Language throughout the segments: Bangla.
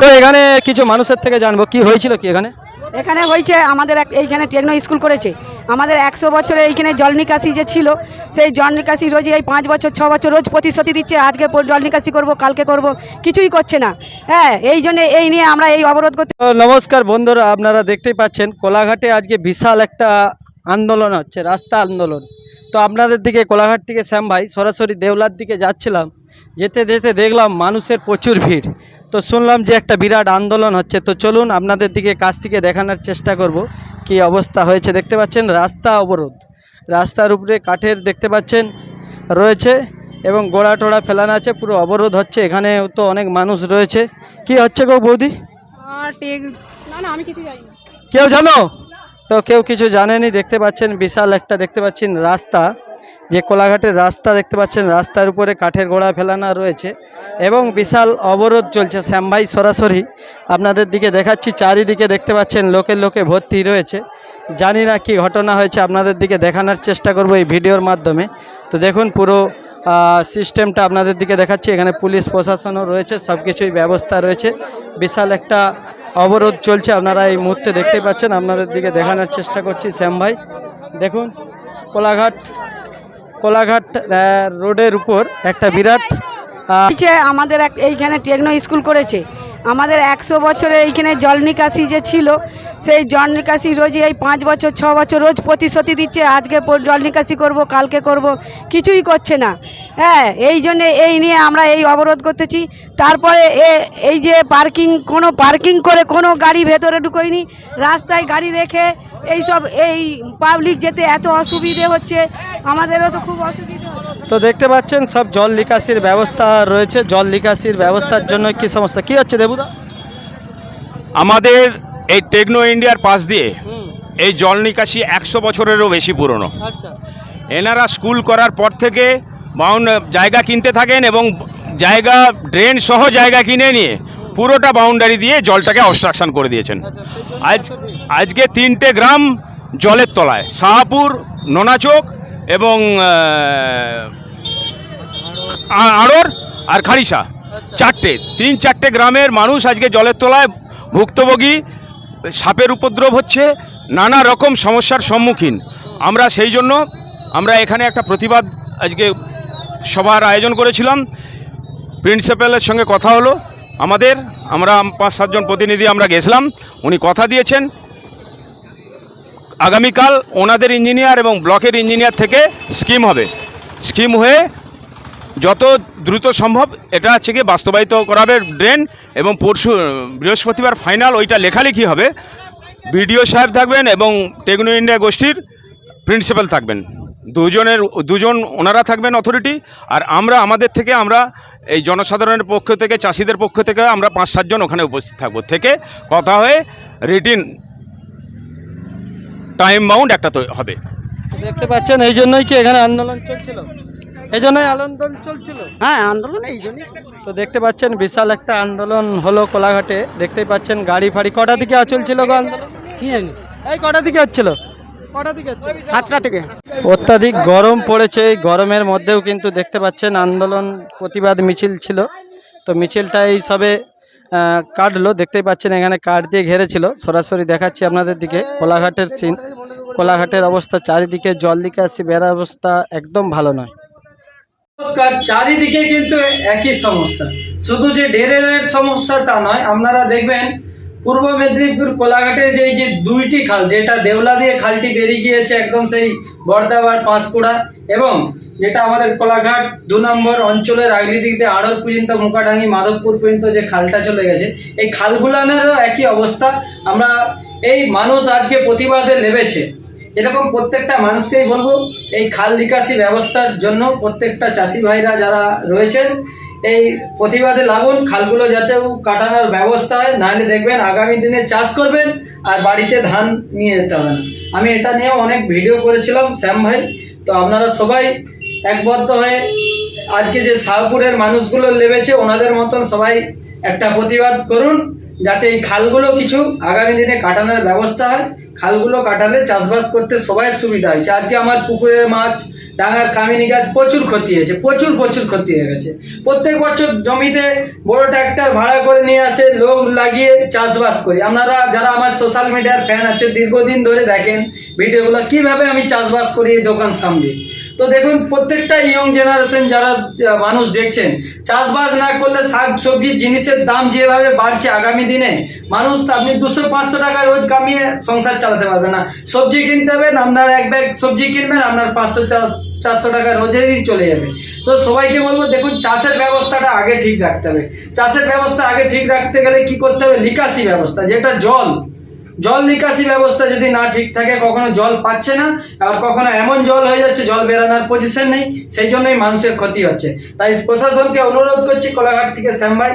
তো এখানে কিছু মানুষের থেকে জানব কি হয়েছিল কি এখানে? এখানে হয়েছে আমাদের এক এইখানে টেকনো স্কুল করেছে। আমাদের একশো বছরে এইখানে জল নিকাশি যে ছিল সেই জল নিকাশি রোজ এই পাঁচ বছর ছ বছর রোজ প্রতিশ্রুতি দিচ্ছে আজকে জল নিকাশি করব কালকে করব কিছুই করছে না। হ্যাঁ এই জন্য এই নিয়ে আমরা এই অবরোধ করতে নমস্কার বন্ধুরা আপনারা দেখতেই পাচ্ছেন কোলাঘাটে আজকে বিশাল একটা আন্দোলন হচ্ছে রাস্তা আন্দোলন। তো আপনাদের দিকে কোলাঘাট থেকে শ্যাম ভাই সরাসরি দেওলার দিকে যাচ্ছিলাম যেতে যেতে দেখলাম মানুষের প্রচুর ভিড়। তো শুনলাম যে একটা বিরাট আন্দোলন হচ্ছে। তো চলুন আপনাদের দিকে কাছ থেকে দেখানোর চেষ্টা করব কি অবস্থা হয়েছে। দেখতে পাচ্ছেন রাস্তা অবরোধ। রাস্তার উপরে কাঠের দেখতে পাচ্ছেন রয়েছে এবং গোড়া টোড়া ফেলানো আছে পুরো অবরোধ হচ্ছে। এখানে তো অনেক মানুষ রয়েছে। কি হচ্ছে গো বৌদি? কেউ জানো? তো কেউ কিছু জানেনি, দেখতে পাচ্ছেন বিশাল একটা, দেখতে পাচ্ছেন রাস্তা, যে কোলাঘাটের রাস্তা দেখতে পাচ্ছেন, রাস্তার উপরে কাঠের গোড়া ফেলানো রয়েছে এবং বিশাল অবরোধ চলছে। শ্যামভাই সরাসরি আপনাদের দিকে দেখাচ্ছি, চারিদিকে দেখতে পাচ্ছেন লোকের লোকে ভর্তি রয়েছে। জানি না কি ঘটনা হয়েছে, আপনাদের দিকে দেখানোর চেষ্টা করব এই ভিডিওর মাধ্যমে। তো দেখুন পুরো সিস্টেমটা আপনাদের দিকে দেখাচ্ছি, এখানে পুলিশ প্রশাসনও রয়েছে সব কিছুই ব্যবস্থা রয়েছে। বিশাল একটা অবরোধ চলছে। আপনারা এই মুহূর্তে দেখতেই পাচ্ছেন, আপনাদের দিকে দেখানোর চেষ্টা করছি শ্যাম ভাই। দেখুন, কোলাঘাট কোলাঘাট রোডের উপর একটা বিরাট আমাদের এক এইখানে টেকনো স্কুল করেছে। আমাদের একশো বছরে এইখানে জল নিকাশি যে ছিল, সেই জল নিকাশি রোজ এই পাঁচ বছর, ছ বছর রোজ প্রতিশ্রুতি দিচ্ছে, আজকে জল নিকাশি করব, কালকে করব, কিছুই করছে না। হ্যাঁ এই জন্যে এই নিয়ে আমরা এই অবরোধ করতেছি। তারপরে এই যে পার্কিং, কোনো পার্কিং করে কোনো গাড়ি ভেতরে ঢুকোয়নি, রাস্তায় গাড়ি রেখে এই সব এই পাবলিক যেতে এত অসুবিধে হচ্ছে, আমাদেরও তো খুব অসুবিধে। তো দেখতে পাচ্ছেন সব জল নিকাশির ব্যবস্থা রয়েছে। জল নিকাশির ব্যবস্থার জন্য কি সমস্যা? কি হচ্ছে দেবুদা? আমাদের এই টেকনো ইন্ডিয়ার পাশ দিয়ে এই জল নিকাশি একশো বছরেরও বেশি পুরনো। আচ্ছা। এনারা স্কুল করার পর থেকে বাউন্ড জায়গা কিনতে থাকেন এবং জায়গা ড্রেন সহ জায়গা কিনে নিয়ে পুরোটা বাউন্ডারি দিয়ে জলটাকে অবস্ট্রাকশন করে দিয়েছেন। আচ্ছা আজ আজকে তিনটে গ্রাম জলের তলায় শাহাপুর নোনাচোক এবং আড়র আর খারিসা আচ্ছা। চারটে তিন চারটে গ্রামের মানুষ আজকে জলের তলায় ভুক্তভোগী সাপের উপদ্রব হচ্ছে নানা রকম সমস্যার সম্মুখীন। আমরা সেই জন্য আমরা এখানে একটা প্রতিবাদ আজকে সভার আয়োজন করেছিলাম। প্রিন্সিপালের সঙ্গে কথা হলো। আমাদের আমরা পাঁচ সাতজন প্রতিনিধি আমরা গেছিলাম। উনি কথা দিয়েছেন। আগামীকাল ওনাদের ইঞ্জিনিয়ার এবং ব্লকের ইঞ্জিনিয়ার থেকে স্কিম হবে। স্কিম হয়ে যত দ্রুত সম্ভব এটা হচ্ছে কি বাস্তবায়িত করাবে ড্রেন এবং পরশু, বৃহস্পতিবার ফাইনাল ওইটা লেখালেখি হবে। বিডিও সাহেব থাকবেন এবং টেকনো ইন্ডিয়া গোষ্ঠীর প্রিন্সিপাল থাকবেন। দুজনের, দুজন ওনারা থাকবেন অথরিটি, আর আমরা আমাদের থেকে আমরা এই জনসাধারণের পক্ষ থেকে, চাষিদের পক্ষ থেকে আমরা পাঁচ সাতজন ওখানে উপস্থিত থাকব। থেকে কথা হয়ে রিটিন টাইম বাউন্ড একটা হবে। দেখতে পাচ্ছেন, এই জন্যই কি এখানে আন্দোলন চলছিল? এই জন্যই আন্দোলন চলছিল। হ্যাঁ আন্দোলন এই জন্যই তো দেখতে পাচ্ছেন বিশাল একটা আন্দোলন হলো কোলাঘাটে। দেখতেই পাচ্ছেন গাড়ি ফাড়ি কটা দিকে চলছিল গো আন্দোলন? কি জানি? এই কটা দিকে হচ্ছিল? সাতটা থেকে। অত্যাধিক গরম পড়েছে এই গরমের মধ্যেও কিন্তু দেখতে পাচ্ছেন আন্দোলন প্রতিবাদ মিছিল ছিল। তো মিছিলটা এই সবে কাটলো দেখতেই পাচ্ছেন এখানে কাঠ দিয়ে ঘেরেছিল। সরাসরি দেখাচ্ছি আপনাদের দিকে কোলাঘাটের সিন কোলাঘাটের অবস্থা চারিদিকে জল দিকে আসছে বেড়া অবস্থা একদম ভালো নয়। নমস্কার, চারিদিকে কিন্তু একই সমস্যা। শুধু যে ড্রেনের সমস্যা তা নয়, আপনারা দেখবেন পূর্ব মেদিনীপুর কোলাঘাটের যে যে দুইটি খাল, যেটা দেওলা দিয়ে খালটি বেরিয়ে গিয়েছে একদম সেই বর্দাবার পাঁশকুড়া এবং যেটা আমাদের কোলাঘাট দু নম্বর অঞ্চলের আগলি দিক দিয়ে আড়র পর্যন্ত, মুকাডাঙ্গি, মাধবপুর পর্যন্ত যে খালটা চলে গেছে, এই খালগুলানেরও একই অবস্থা। আমরা এই মানুষ আজকে প্রতিবাদে নেমেছে। এরকম প্রত্যেকটা মানুষকেই বলব, এই খাল নিকাশি ব্যবস্থার জন্য প্রত্যেকটা চাষি ভাইরা যারা রয়েছেন, এই প্রতিবাদে লাগুন, খালগুলো যাতেও কাটানোর ব্যবস্থা হয়, নাহলে দেখবেন আগামী দিনে চাষ করবেন আর বাড়িতে ধান নিয়ে যেতে হবে আমি এটা নিয়েও অনেক ভিডিও করেছিলাম, শ্যাম ভাই। তো আপনারা সবাই একবদ্ধ হয়ে আজকে যে শাহপুরের মানুষগুলো লেবেছে, ওনাদের মতন সবাই একটা প্রতিবাদ করুন, যাতে এই খালগুলো কিছু আগামী দিনে কাটানোর ব্যবস্থা হয়। খালগুলো কাটালে চাষবাস করতে সবাই সুবিধা হয়েছে। আজকে আমার পুকুরের মাছ, ডাঙার কামিনি গাছ প্রচুর ক্ষতি হয়েছে, প্রচুর প্রচুর ক্ষতি হয়ে গেছে। প্রত্যেক বছর জমিতে বড় ট্র্যাক্টর ভাড়া করে নিয়ে আসে, লোক লাগিয়ে চাষবাস করি। আপনারা যারা আমার সোশ্যাল মিডিয়ার ফ্যান আছে দীর্ঘদিন ধরে দেখেন ভিডিওগুলো, কীভাবে আমি চাষবাস করি এই দোকান সামনে? তো দেখুন, প্রত্যেকটা ইয়ং জেনারেশন যারা মানুষ দেখছেন, চাষবাস না করলে শাক সবজির জিনিসের দাম যেভাবে বাড়ছে আগামী দিনে, মানুষ আপনি দুশো, পাঁচশো টাকা রোজ কামিয়ে সংসার চালাতে পারবে না। সবজি কিনতে হবে, আপনার এক ব্যাগ সবজি কিনবেন, আপনার পাঁচশো চারশো টাকা রোজেরই চলে যাবে। তো সবাইকে বলব, দেখুন, চাষের ব্যবস্থাটা আগে ঠিক রাখতে হবে। চাষের ব্যবস্থা আগে ঠিক রাখতে গেলে কি করতে হবে? নিকাশি ব্যবস্থা, যেটা জল। জল নিকাশি ব্যবস্থা যদি না ঠিক থাকে, কখনো জল পাচ্ছে না, আর কখনো এমন জল হয়ে যাচ্ছে, জল বেরানোর পজিশন নেই, সেই জন্যই মানুষের ক্ষতি হচ্ছে। তাই প্রশাসনকে অনুরোধ করছি কোলাঘাট থেকে শ্যাম ভাই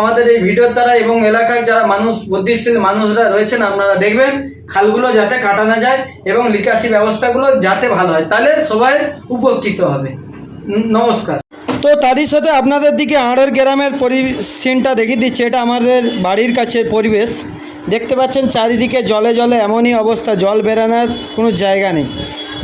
আমাদের এই ভিডিওর দ্বারা এবং এলাকার যারা মানুষ, বুদ্ধিশীল মানুষরা রয়েছেন, আপনারা দেখবেন, খালগুলো যাতে কাটানো যায় এবং নিকাশি ব্যবস্থাগুলো যাতে ভালো হয়। তাহলে সবাই উপকৃত হবে। নমস্কার। তো তারই সাথে আপনাদের দিকে আড়ের গ্রামের পরি সিনটা দেখিয়ে দিচ্ছে। এটা আমাদের বাড়ির কাছে পরিবেশ। দেখতে পাচ্ছেন চারিদিকে জলে জলে এমনই অবস্থা, জল বেরানোর কোনো জায়গা নেই।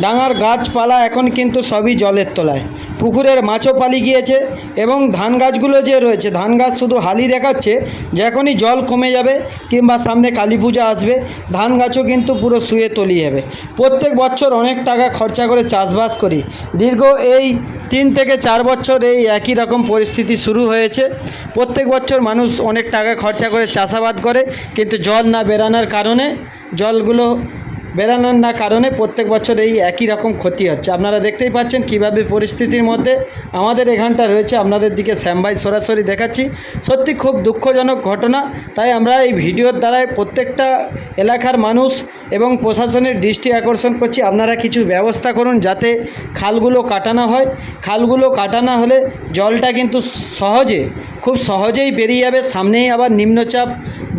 ডাঙার গাছপালা এখন কিন্তু সবই জলের তলায়। পুকুরের মাছও পালিয়ে গিয়েছে এবং ধান গাছগুলো যে রয়েছে, ধান গাছ শুধু হালি দেখাচ্ছে যখনই জল কমে যাবে কিংবা সামনে কালী পূজা আসবে, ধান গাছও কিন্তু পুরো শুয়ে তলিয়ে যাবে। প্রত্যেক বছর অনেক টাকা খরচা করে চাষবাস করি। দীর্ঘ এই তিন থেকে চার বছর এই একই রকম পরিস্থিতি শুরু হয়েছে। প্রত্যেক বছর মানুষ অনেক টাকা খরচা করে চাষাবাদ করে, কিন্তু জল না বেরানোর কারণে জলগুলো বেরানোর না কারণে প্রত্যেক বছর এই একই রকম ক্ষতি হচ্ছে। আপনারা দেখতেই পাচ্ছেন কীভাবে পরিস্থিতির মধ্যে আমাদের এখানটা রয়েছে। আপনাদের দিকে শ্যামভাই সরাসরি দেখাচ্ছি। সত্যি খুব দুঃখজনক ঘটনা। তাই আমরা এই ভিডিওর দ্বারাই প্রত্যেকটা এলাকার মানুষ এবং প্রশাসনের দৃষ্টি আকর্ষণ করছি। আপনারা কিছু ব্যবস্থা করুন যাতে খালগুলো কাটানো হয়। খালগুলো কাটানো হলে জলটা কিন্তু সহজে, খুব সহজেই বেরিয়ে যাবে। সামনেই আবার নিম্নচাপ,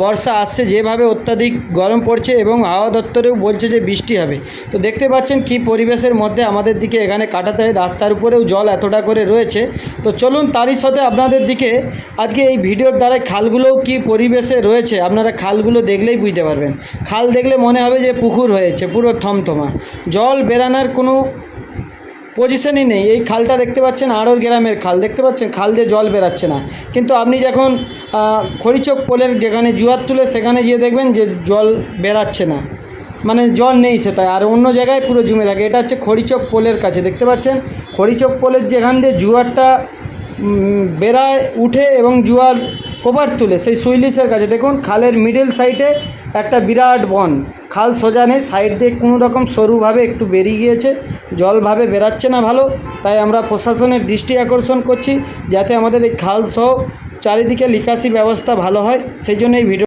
বর্ষা আসছে। যেভাবে অত্যাধিক গরম পড়ছে এবং হাওয়া দপ্তরেও বলছে যে বৃষ্টি হবে। তো দেখতে পাচ্ছেন কি পরিবেশের মধ্যে আমাদের দিকে এখানে কাটাতে হয়। রাস্তার উপরেও জল এতটা করে রয়েছে। তো চলুন তারই সাথে আপনাদের দিকে আজকে এই ভিডিওর দ্বারা খালগুলোও কি পরিবেশে রয়েছে, আপনারা খালগুলো দেখলেই বুঝতে পারবেন। খাল দেখলে মনে হবে যে পুকুর হয়েছে, পুরো থমথমা। জল বেরানোর কোনো পজিশনই নেই। এই খালটা দেখতে পাচ্ছেন আড়র গ্রামের খাল। দেখতে পাচ্ছেন খাল দিয়ে জল বেরাচ্ছে না। কিন্তু আপনি যখন খড়িচক পোলের যেখানে জুয়ার তুলে সেখানে গিয়ে দেখবেন যে জল বেরাচ্ছে না। মানে জল নেই সেটাই আর অন্য জায়গায় পুরো জমে থাকে। এটা হচ্ছে খড়িচক পোলের কাছে, দেখতে পাচ্ছেন? খড়িচক পোলের যেখান দিয়ে জুয়ারটা বেড়ায়, উঠে এবং জুয়ার কভার তুলে, সেই সুইলিসের কাছে। দেখুন, খালের মিডল সাইডে একটা বিরাট বন। খাল সোজা নেই সাইড দিয়ে কোনো রকম সরুভাবে একটু বেরিয়ে গিয়েছে, জলভাবে বেরাচ্ছে না ভালো। তাই আমরা প্রশাসনের দৃষ্টি আকর্ষণ করছি, যাতে আমাদের এই খাল সহ চারিদিকে নিকাশি ব্যবস্থা ভালো হয়। সেই জন্য এই ভিডিও